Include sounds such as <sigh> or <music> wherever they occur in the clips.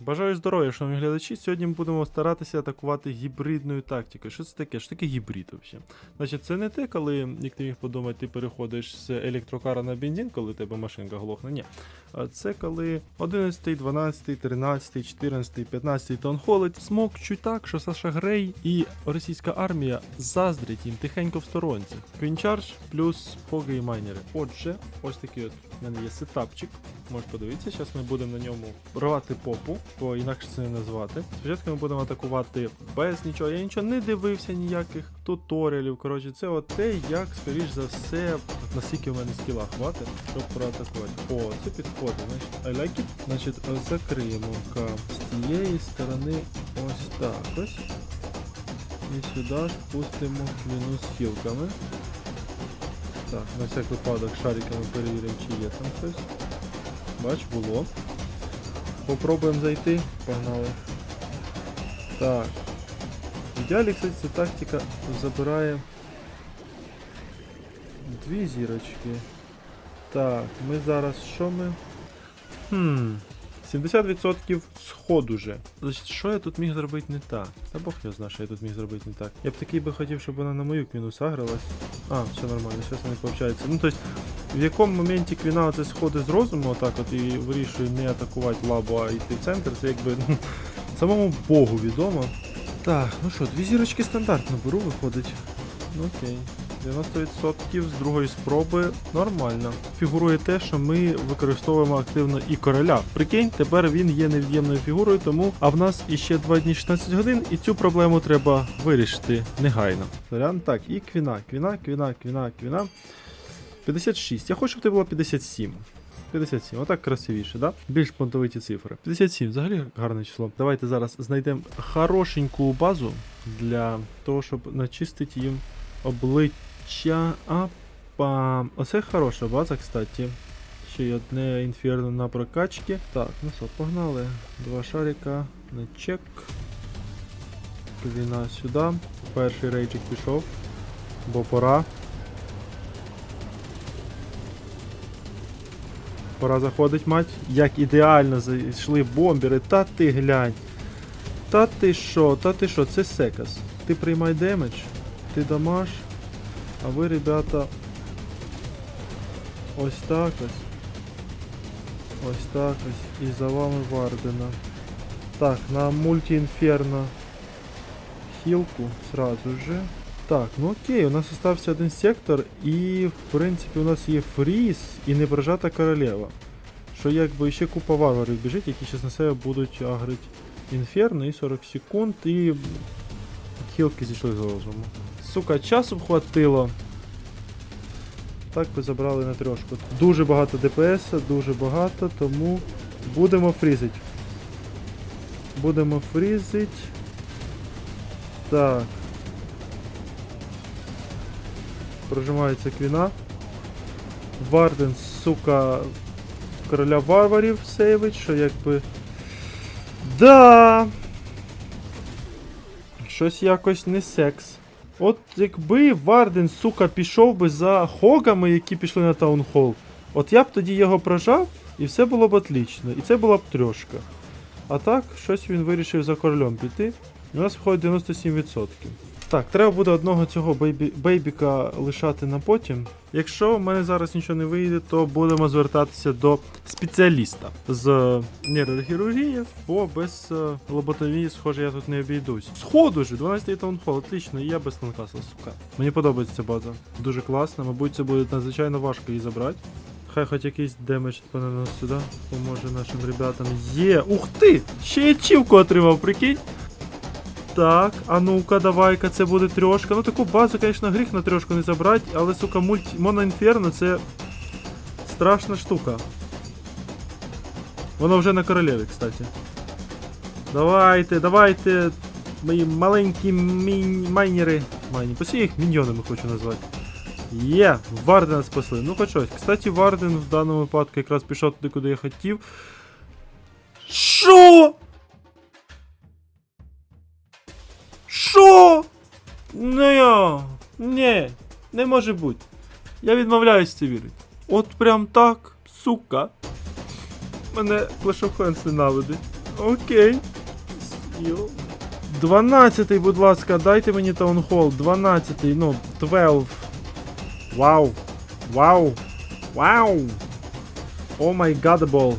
Бажаю здоров'я, шановні глядачі. Сьогодні ми будемо старатися атакувати гібридною тактикою. Що це таке? Що таке гібрид взагалі? Значить, це не те, коли, як ти міг подумати, ти переходиш з електрокара на бензин, коли тебе машинка глохне. Ні. Це коли 11, 12, 13, 14, 15 таунхолить смокчуть так, що Саша Грей і російська армія заздрять їм тихенько в сторонці. Квінчардж плюс фоги і майнери. Отже, ось такий от в мене є сетапчик. Можеш подивитися, зараз ми будемо на ньому рвати попу, бо інакше це не назвати. Спочатку ми будемо атакувати без нічого. Я нічого не дивився, ніяких туторіалів. Коротше, це от те, як, скоріш за все, наскільки в мене скіла хватить, щоб проатакувати. О, це підходить, значить, I like it. Значить, закриємо ка з цієї сторони ось так ось. І сюди спустимо кліну з хілками. Так, на всяк випадок шариками перевіримо, чи є там щось. Бач, було. Попробуємо зайти. Погнали. Так. В ідеалі, кстати, ця тактика забирає дві зірочки. Так, ми зараз що ми? Хм. 70% сходу вже. Значить, що я тут міг зробити не так? Та Бог його знає, що я тут міг зробити не так. Я б такий би хотів, щоб вона на мою квіну сагралась. А, все нормально, зараз не виходить. Ну, тобто, в якому моменті квіна це сходить з розуму, отак от і вирішує не атакувати лабу, а йти в центр, це якби ну, <laughs> самому Богу відомо. Так, ну що, дві зірочки стандартно беру, виходить. Ну окей. 90% з другої спроби нормально. Фігурує те, що ми використовуємо активно і короля. Прикинь, тепер він є нев'ємною фігурою, тому а в нас іще 2 дні 16 годин, і цю проблему треба вирішити негайно. Варіант так, і квіна, квіна, квіна, квіна, квіна. 56. Я хочу, щоб ти було 57. 57, отак красивіше, да? Більш понтовиті цифри. 57, взагалі гарне число. Давайте зараз знайдемо хорошеньку базу для того, щоб начистити їм обличчя. Апа. Оце хороша база, кстати. Ще й одне інферно на прокачки. Так, ну що, погнали. Два шарика на чек. Кліна сюди. Перший рейчик пішов. Бо пора. Пора заходить, мать. Як ідеально зайшли бомбери. Та ти глянь. Та ти що, та ти що, це секас. Ти приймай демедж, ти дамаш. А ви, ребята. Ось так ось. Ось так ось. І за вами Вардена. Так, на мульті-інферно хілку сразу же. Так, ну окей, у нас остався один сектор, і в принципі у нас є фріз і непрожата королева. Що якби ще купа варварів біжить, які зараз на себе будуть агрити інферно і 40 секунд, і хілки зійшли з розуму. Сука, часу б хватило. Так би забрали на трьошку. Дуже багато ДПС, дуже багато, тому будемо фрізить. Будемо фрізить. Так. Прожимається квіна. Варден, сука, короля варварів сейвить, що якби. Да. Щось якось не секс. От якби Варден, сука, пішов би за хогами, які пішли на таунхол, от я б тоді його прожав, і все було б отлично. І це була б трьошка. А так, щось він вирішив за королем піти. У нас виходить 97%. Так, треба буде одного цього бейбі, бейбіка лишати на потім. Якщо в мене зараз нічого не вийде, то будемо звертатися до спеціаліста з нейрохірургії, бо без е, лоботомії, схоже, я тут не обійдусь. Сходу ж, 12-й таунфол, отлично, і я без танкаса, сука. Мені подобається ця база. Дуже класна, мабуть, це буде надзвичайно важко її забрати. Хай хоч якийсь демедж понанос сюди, поможе нашим ребятам. Є! Ух ти! Ще я чівку отримав, прикинь! Так, а ну-ка, давай-ка, це буде трьошка. Ну таку базу, звісно, гріх на трьошку не забрати, але, сука, мульт... моноінферно це страшна штука. Воно вже на королеві, кстати. Давайте, давайте, мої маленькі мінь... майнери. Майні. Посі їх міньйонами хочу назвати. Є, Вардена спасли. Ну хоч щось. Кстати, Варден в даному випадку якраз пішов туди, куди я хотів. Що? Що? Ну я. Ні, не може бути. Я відмовляюсь це вірити. От прям так, сука. Мене Clash of Clans ненавидить. Окей. Йо. 12, будь ласка, дайте мені таунхол. 12-й, ну, 12. Вау. Вау. Вау. О май гадабол.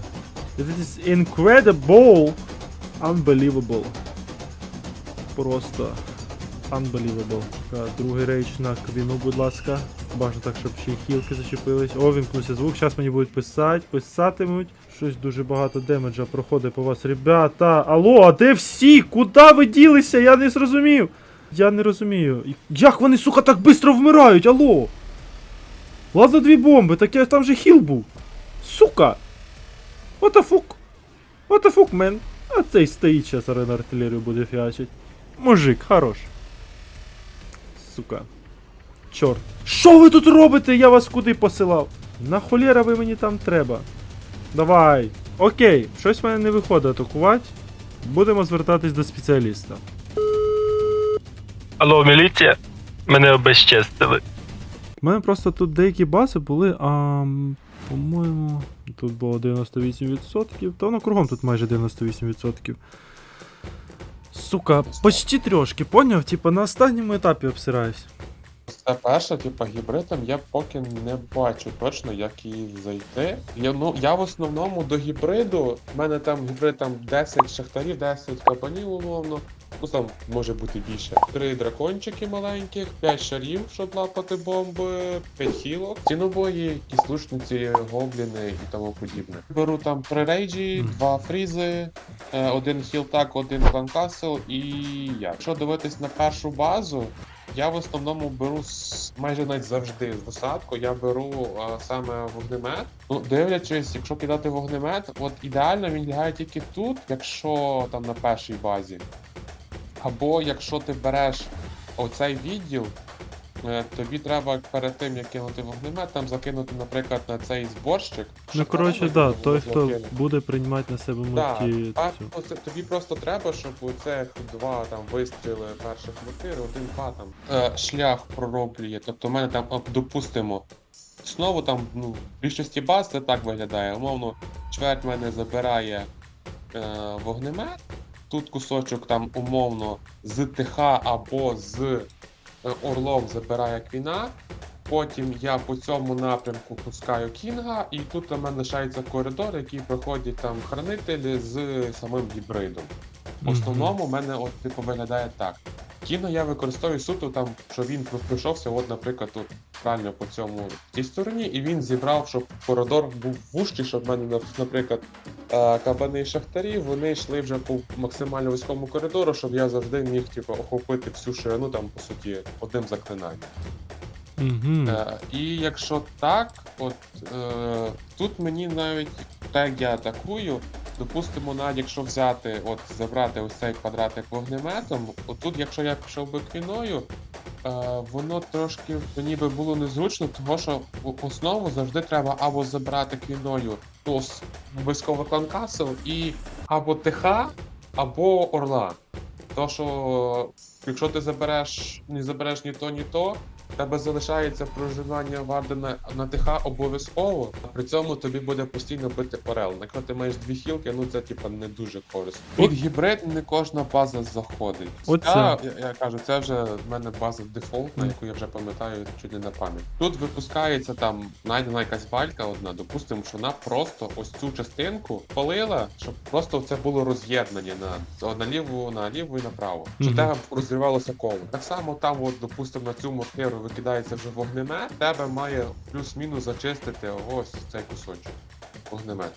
This is incredible. Unbelievable. Просто unbelievable. Так, Другий рейдж на квіну, будь ласка. Бажано так, щоб ще й хілки зачепились. О, вімкнувся звук. Зараз мені будуть писати, писатимуть. Щось дуже багато демеджа проходить по вас. Ребята, алло, а де всі? Куди ви ділися? Я не зрозумів. Я не розумію. Як вони, сука, так швидко вмирають? Алло? Ладно, дві бомби, так я там же хіл був. Сука! What the fuck? What the fuck, man? А цей стоїть зараз на артилерію буде фіачить. Мужик, хорош. Сука. Чорт. Що ви тут робите? Я вас куди посилав? На холєра ви мені там треба. Давай. Окей, щось в мене не виходить атакувати. Будемо звертатись до спеціаліста. Алло, міліція? Мене обезчестили. У мене просто тут деякі бази були, а по-моєму, тут було 98%, та воно кругом тут майже 98%. Сука, почти трьошки, поняв? Типа на останньому етапі обсираюсь. Це перше, типа гібридом я поки не бачу точно, як її зайти. Я, ну, я в основному до гібриду, в мене там гібрид там 10 шахтарів, 10 кабанів, умовно. Ну там може бути більше. Три дракончики маленьких, 5 шарів, щоб лапати бомби, 5 хілок, цінобої, якісь лучниці, гобліни і тому подібне. Беру там три рейджі, два фрізи, е, один хілтак, один кланкасл і я. Якщо дивитись на першу базу, я в основному беру майже навіть завжди з досадку, я беру а, саме вогнемет. Ну, дивлячись, якщо кидати вогнемет, от ідеально він лягає тільки тут, якщо там на першій базі. Або якщо ти береш оцей відділ, е, тобі треба перед тим, як кинути вогнемет, там закинути, наприклад, на цей зборщик. Ну коротше, воно да, той, хто буде приймати на себе Так, мульті. а цю. тобі просто треба, щоб оце два там вистріли перших квартири, один два там е, шлях пророблює. Тобто, в мене там, допустимо, знову там, ну, в більшості баз це так виглядає. Умовно, чверть мене забирає е, вогнемет. Тут кусочок там умовно з ТХ або з е, Орлом забирає квіна. Потім я по цьому напрямку пускаю Кінга, і тут у мене лишається коридор, який проходять там хранителі з самим гібридом. В основному в мене от типу виглядає так. Кіно я використовую суто там, що він пройшовся, от, наприклад, тут правильно по цьому цій стороні, і він зібрав, щоб коридор був вужчий, щоб в мене, наприклад, кабани і шахтарі, вони йшли вже по максимально вузькому коридору, щоб я завжди міг типу, охопити всю ширину, там, по суті, одним заклинанням. Мгм. Е, і якщо так, от е, тут мені навіть так як я атакую, допустимо, навіть якщо взяти, от забрати ось цей квадратик вогнеметом, отут, якщо я пішов би квіною, е, воно трошки мені би було незручно, тому що в основу завжди треба або забрати квіною ну, с- обов'язково кланкасл і або ТХ, або Орла. То що якщо ти забереш, не забереш ні то, ні то, тебе залишається проживання Вардена на ТХ обов'язково, а при цьому тобі буде постійно бити Орел. Якщо ти маєш дві хілки, ну це типа не дуже корисно. Під гібрид не кожна база заходить. Оце. Я, я кажу, це вже в мене база дефолтна, яку я вже пам'ятаю чуть не на пам'ять. Тут випускається там знайдена якась балька одна, допустимо, що вона просто ось цю частинку палила, щоб просто це було роз'єднання на, на ліву, на ліву і направо. Щоб Мгм. тебе розривалося коло. Так само там, от, допустимо, на цю мортиру викидається вже вогнемет, тебе має плюс-мінус зачистити ось цей кусочок. Вогнемет.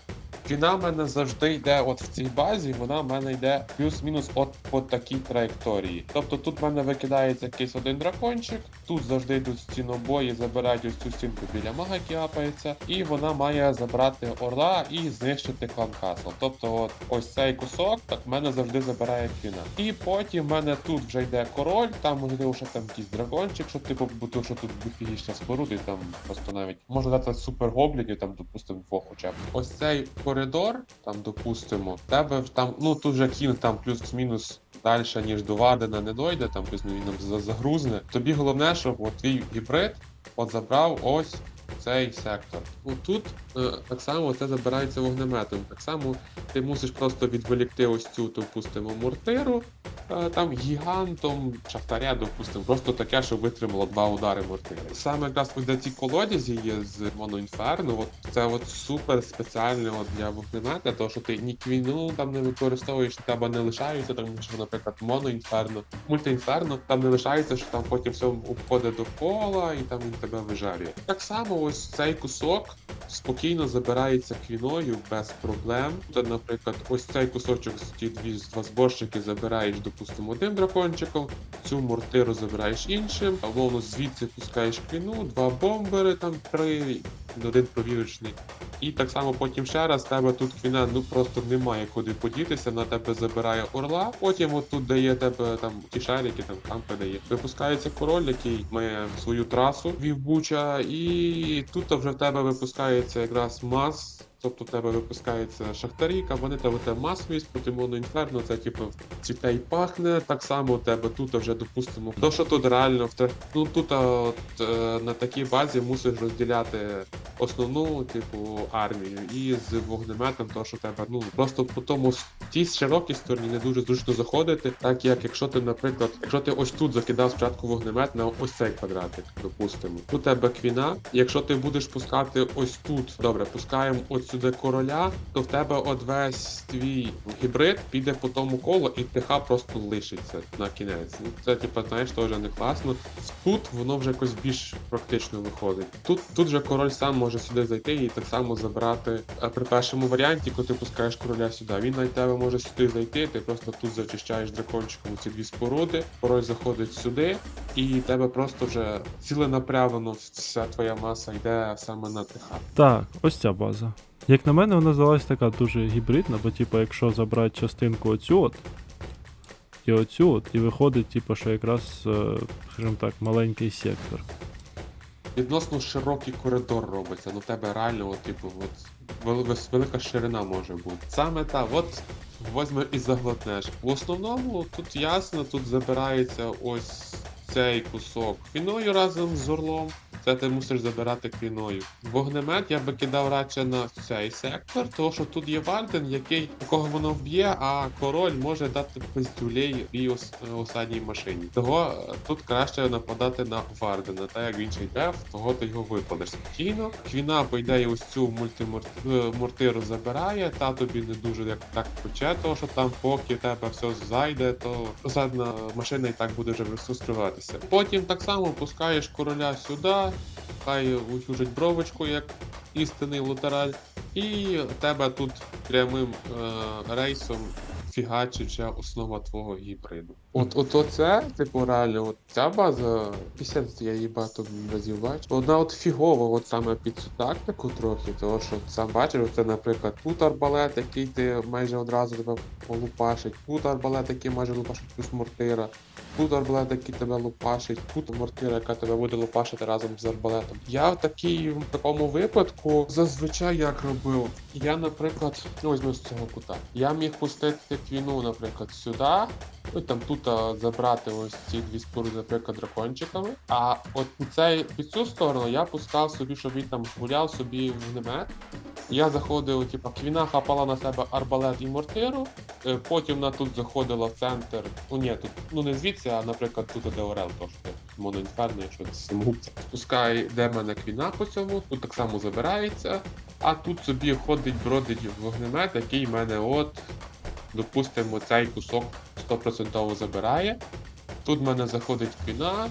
Кіна в мене завжди йде от в цій базі, вона в мене йде плюс-мінус от по такій траєкторії. Тобто тут в мене викидається якийсь один дракончик, тут завжди йдуть стінобої, забирають ось цю стінку біля мага, який апається, і вона має забрати орла і знищити клан Касл. Тобто, от ось цей кусок так в мене завжди забирає кіна. І потім в мене тут вже йде король, там можливо ще там якийсь дракончик, що типу, бо то, що тут дофігічна споруди, там просто навіть можна дати супер гоблінів, там, допустимо, двох хоча б. Ось цей коридор, там, допустимо, тебе там, ну тут вже кін там плюс-мінус далі, ніж до Вадена не дойде, там плюс він нам за- загрузне. Тобі головне, щоб от твій гібрид от забрав ось оцей сектор. Тут е, так само це забирається вогнеметом. Так само ти мусиш просто відволікти ось цю, допустимо, мортиру. е, Там гігантом шахтаря, допустимо, просто таке, що витримало два удари мортири. Саме якраз от де ці колодязі є з моноінферно, от це от супер спеціальне от для вогнемета, тому що ти ні квіну там не використовуєш, тебе не лишається, тому що, наприклад, моноінферно, мультиінферно, там не лишається, що там потім все обходить до кола і там він тебе вижарює. Так само ось цей кусок спокійно забирається квіною без проблем. Та, наприклад, ось цей кусочок з ті дві з два зборщики забираєш, допустимо, одним дракончиком, цю мортиру забираєш іншим, а умовно звідси пускаєш квіну, два бомбери, там три, один провірочний. І так само потім ще раз, тебе тут квіна ну просто немає куди подітися, на тебе забирає орла. Потім от тут дає тебе там ті шарики, там кампи дає. Випускається король, який має свою трасу вівбуча, і тут вже в тебе випускається якраз мас. Тобто тебе випускається шахтарі, кабани та тебе масовість, проти моноінферно, це типу цвіте і пахне. Так само у тебе тут вже допустимо. То, що тут реально ну тут от, е, на такій базі мусиш розділяти основну, типу, армію і з вогнеметом, то що тебе ну просто по тому тій широкій стороні не дуже зручно заходити. Так як якщо ти, наприклад, якщо ти ось тут закидав спочатку вогнемет на ось цей квадратик, допустимо, у тебе квіна. Якщо ти будеш пускати ось тут, добре, пускаємо от сюди короля, то в тебе от весь твій гібрид піде по тому колу, і ТХ просто лишиться на кінець. Це типу, знаєш, теж не класно. Тут воно вже якось більш практично виходить. Тут тут же король сам може сюди зайти і так само забрати. А при першому варіанті, коли ти пускаєш короля сюди, він на тебе може сюди зайти. Ти просто тут зачищаєш дракончиком ці дві споруди. Король заходить сюди, і тебе просто вже ціленапрямлено вся твоя маса йде саме на ТХ. Так, ось ця база. Як на мене, вона здалась така дуже гібридна, бо типу, якщо забрати частинку оцю от, і оцю от, і виходить, типу, що якраз, е, скажімо так, маленький сектор. Відносно широкий коридор робиться. Ну тебе реально, от, типу, от велика ширина може бути. Саме та, от возьме і заглотнеш. В основному тут ясно, тут забирається ось цей кусок квіною разом з орлом. Це ти мусиш забирати квіною. Вогнемет я би кидав радше на цей сектор, тому що тут є Варден, який якого воно вб'є, а король може дати пиздюлей і ос, останній машині. Того е, тут краще нападати на Вардена. Так як він ще йде, того ти його випадеш спокійно. Квіна, по ідеї, ось цю мультимортиру забирає, та тобі не дуже як так пече, тому що там поки тебе все зайде, то задна машина і так буде вже розкриватися. Потім так само пускаєш короля сюди, хай утюжить бровочку, як істинний лотераль, і тебе тут прямим е, рейсом фігачить основа твого гібриду. От, от оце, типу, реально, от ця база, після я її багато разів бачу. Вона от фігова, от саме під цю тактику трохи, тому що сам бачиш, це, наприклад, тут арбалет, який ти майже одразу тебе полупашить, тут арбалет, який майже лупашить плюс мортира. Тут арбалет, який тебе лупашить, тут мортира, яка тебе буде лупашити разом з арбалетом. Я в такій, в такому випадку зазвичай як робив. Я, наприклад, ну візьму з цього кута. Я міг пустити квіну, наприклад, сюди. Ну там тут забрати ось ці дві споруди, наприклад, дракончиками. А от цей під цю сторону я пускав собі, щоб він там гуляв собі вогнемет. Я заходив, типа, квіна хапала на себе арбалет і мортиру. Е, Потім вона тут заходила в центр. Ну ні, тут ну не звідси, а наприклад, тут іде Орел, то що моноінферно, якщо це самогубця. Спускає, де в мене квіна по цьому, тут так само забирається. А тут собі ходить, бродить вогнемет, який в мене от, допустимо, цей кусок 100% забирає. Тут в мене заходить квіна,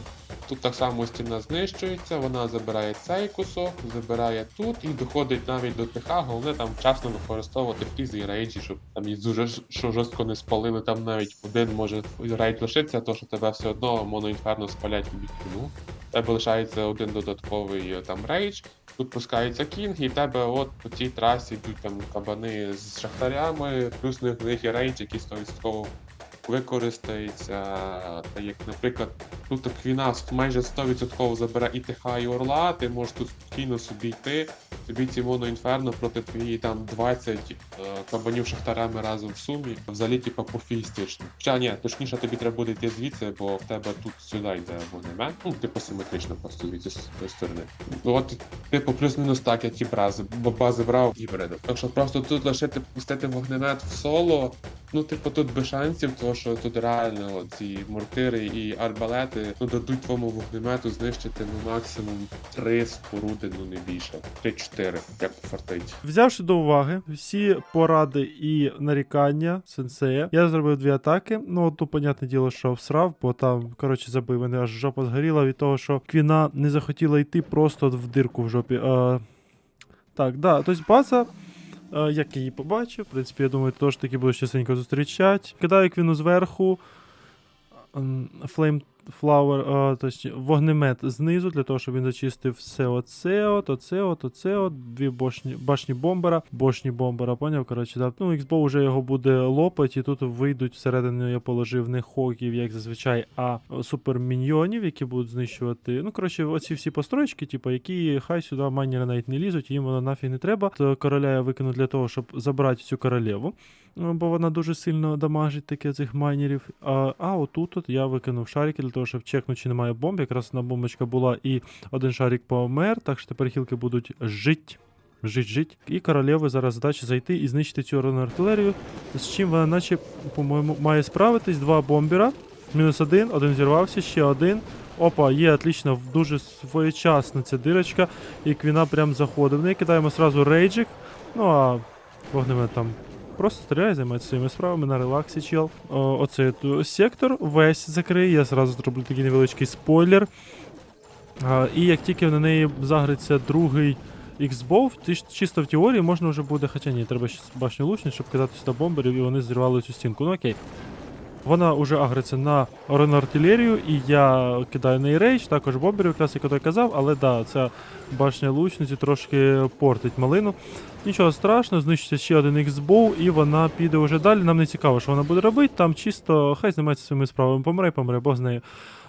тут так само стіна знищується, вона забирає цей кусок, забирає тут і доходить навіть до ТХ, головне там вчасно використовувати фрізи і рейджі, щоб там їх дуже що жорстко не спалили, там навіть один може рейдж лишитися, то що тебе все одно моноінферно спалять тобі кіну. Тебе лишається один додатковий е, там рейдж, тут пускається кінг, і в тебе от по цій трасі йдуть там кабани з шахтарями, плюс в них є рейдж, який 100% використається, та як, наприклад, Тут квіна майже 100% забере і ТХ, і орла, ти можеш тут спокійно собі йти. Тобі ці моноінферно проти твої там 20 е, кабанів шахтарами разом в сумі. Взагалі, типа, пофігістично. Хоча ні, точніше тобі треба буде йти звідси, бо в тебе тут сюди йде вогнемет. Ну, типу симетрично просто звідси з сторони. Ну от, типу, плюс-мінус так, як і бази, бо бази брав гібриди. Так що просто тут лишити пустити вогнемет в соло. Ну, типу, тут без шансів, тому що тут реально ці мортири і арбалети ну, дадуть твоєму вогнемету знищити ну максимум три споруди, ну не більше. Три-чотири, як пофартить. Взявши до уваги всі поради і нарікання сенсея, я зробив дві атаки. Ну, одну, понятне діло, що всрав, бо там, коротше, забив мене аж жопа згоріла від того, що квіна не захотіла йти просто в дирку в жопі. Е, так, да, тобто база. Е, Як я її побачив, в принципі, я думаю, теж таки будеш частенько зустрічати. Кидаю квіну зверху. Flame Flower, тобто вогнемет знизу, для того, щоб він зачистив все оце, от, оце, от, оце, от, дві башні, башні бомбера, башні бомбера, поняв? Коротше, да. Ну, Xbow вже його буде лопати, і тут вийдуть всередину, я положив не хоків, як зазвичай, а суперміньйонів, які будуть знищувати. Ну, коротше, оці всі постройки, типу, які хай сюди майнери навіть не лізуть, їм воно нафіг не треба. То короля я викину для того, щоб забрати цю королеву. Бо вона дуже сильно дамажить таке цих майнерів. А, а отут от я викинув шарики для того, щоб чекнути, чи немає бомб. Якраз одна бомбочка була і один шарик помер, так що тепер хілки будуть жить. Жить, жить. І королеви зараз задача зайти і знищити цю орудну артилерію. З чим вона, наче, по-моєму, має справитись. Два бомбера. Мінус один, один зірвався, ще один. Опа, є, отлично, дуже своєчасна ця дирочка. І квіна прям заходить в. Кидаємо сразу рейджик. Ну а вогнемет там Просто стріляє, займається своїми справами на релаксі, чел. Оцей сектор весь закриє. Я зразу зроблю такий невеличкий спойлер. І як тільки на неї загриться другий X-Bow, чисто в теорії можна вже буде, хоча ні, треба ще башню лучні, щоб кидати сюди бомберів, і вони зірвали цю стінку. Ну окей. Вона вже агриться на артилерію, і я кидаю на рейдж, також бомберів, якраз як я казав, але да, ця башня лучниці трошки портить малину. Нічого страшного, знищиться ще один X-Bow, і вона піде вже далі. Нам не цікаво, що вона буде робити. Там чисто хай займається своїми справами. Помре, помре, бог з нею.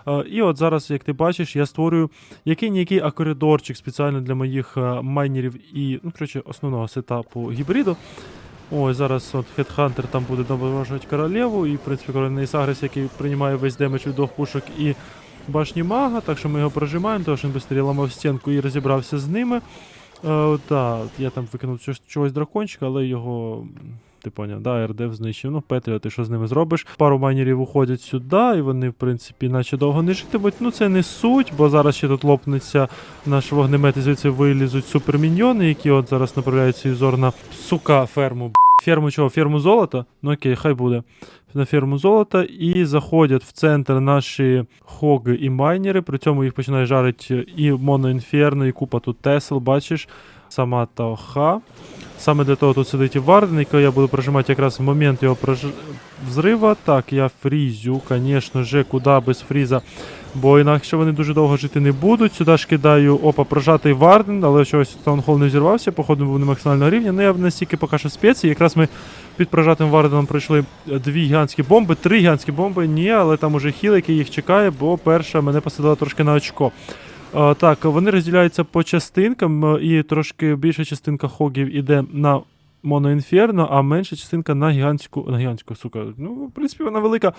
Е, І от зараз, як ти бачиш, я створюю який-ніякий акоридорчик спеціально для моїх е, майнерів і, ну, коротше, основного сетапу гібриду. Ось зараз от Хедхантер там буде доброважувати королеву, і, в принципі, королевний Сагрес, який приймає весь демедж від двох пушок і башні мага, так що ми його прожимаємо, тому що він быстрее ламав стінку і розібрався з ними. Е, так, я там викинув чогось дракончика, але його. Ти поняв, да, РДФ знищив. Ну, Петріо, ти що з ними зробиш? Пару майнерів уходять сюди, і вони, в принципі, наче довго не житимуть. Ну, це не суть, бо зараз ще тут лопнеться наш вогнемет, і звідси вилізуть суперміньйони, які от зараз направляють свій зор на сука ферму. Ферму чого? Ферму золота? Ну окей, хай буде. На ферму золота і заходять в центр наші хоги і майнери. При цьому їх починає жарити і моноінферно, і купа тут тесел, бачиш. Сама Таоха. Саме для того тут сидить і Варден, якого я буду прожимати якраз в момент його прож... взрива. Так, я фрізю, звісно же, куди без фріза. Бо інакше вони дуже довго жити не будуть. Сюди ж кидаю опа, прожатий Варден, але чогось Таунхол не взірвався, походу був не максимального рівня. Ну я настільки поки що спеції. Якраз ми під прожатим Варденом пройшли дві гігантські бомби, три гігантські бомби, ні, але там уже хіл, який їх чекає, бо перша мене посадила трошки на очко. Е, так, вони розділяються по частинкам, е, і трошки більша частинка хогів іде на моноінферно, а менша частинка на гігантську. На гігантську, сука. Ну, в принципі, вона велика.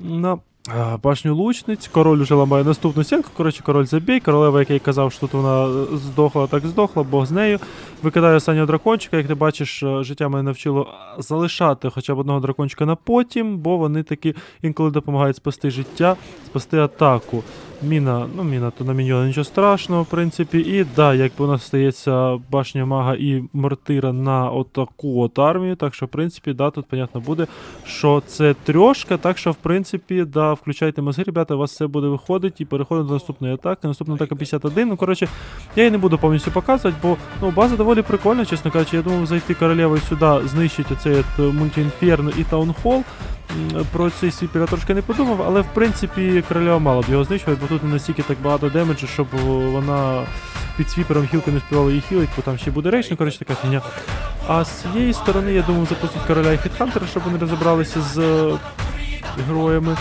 На е, башню лучниць. Король уже ламає наступну стінку. Коротше, король забій. Королева, як я й казав, що тут вона здохла, так здохла, Бог з нею. Викидаю останнього дракончика. Як ти бачиш, життя мене навчило залишати хоча б одного дракончика на потім, бо вони таки інколи допомагають спасти життя, спасти атаку. Міна, ну міна, то на міньйона нічого страшного, в принципі. І да, якби у нас стається башня мага і мортира на отаку от армію. Так що, в принципі, да, тут понятно буде, що це трьошка. Так що, в принципі, да, включайте мозги, ребята, у вас все буде виходити і переходимо до наступної атаки. Наступна атака 51. Ну, коротше, я її не буду повністю показувати, бо ну, база доволі прикольна, чесно кажучи. Я думав зайти королевою сюди, знищити оцей от мультіінферно і таунхол. Про цей свіпер я трошки не подумав, але в принципі королева мала б його знищувати, бо тут не настільки так багато демеджу, щоб вона під свіпером хілки не співала її хілить, бо там ще буде рейч, ну коротше така фігня. А з цієї сторони, я думав, запустити короля і хітхантера, щоб вони розібралися з героями.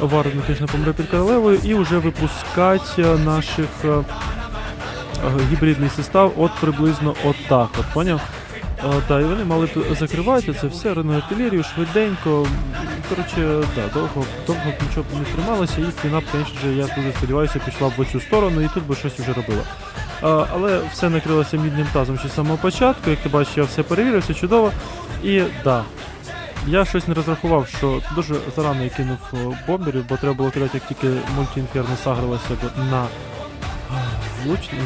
Варвар, звісно, помре під королевою, і вже випускати наших е, гібридний состав от приблизно отак. От, поняв? Е, та, і вони мали закривати це все, рано артилерію, швиденько. Коротше, да, довго, довго нічого не трималося, і фінап, звісно, я дуже сподіваюся, пішла б в цю сторону і тут би щось вже робила. Е, але все накрилося мідним тазом ще з самого початку. Як ти бачиш, я все перевірив, все чудово. І да, я щось не розрахував, що дуже зарано я кинув е, бомберів, бо треба було кидати, як тільки мультіінферно сагрилося на лучниць,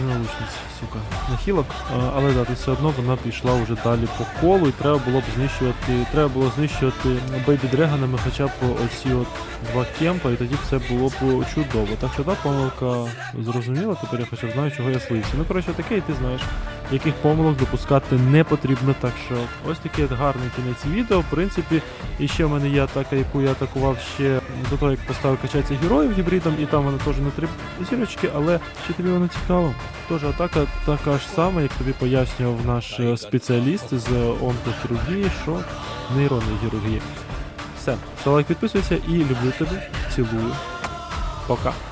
сука, на хілок. А, але да, тут все одно вона пішла вже далі по колу, і треба було б знищувати. Треба було знищувати бейбі дреганами хоча б оці от два кемпа, і тоді все було б чудово. Так що да, помилка зрозуміла, тепер я хоча б знаю, чого я слився. Ну, коротше, таке, і ти знаєш яких помилок допускати не потрібно. Так що ось такий гарний кінець відео. В принципі, і ще в мене є атака, яку я атакував ще до того, як поставив качатися героїв гібридом, і там вона теж на три зірочки, але чи тобі воно цікаво? Тож атака така ж сама, як тобі пояснював наш е, спеціаліст з онкохірургії, що нейронної хірургії. Все, лайк, підписуйся і люблю тебе, цілую. Пока.